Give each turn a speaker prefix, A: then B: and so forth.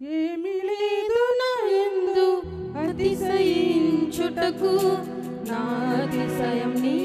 A: ఏమి లేదు నా ఎందు అతిశయించుటకు నా అతిశయం నీ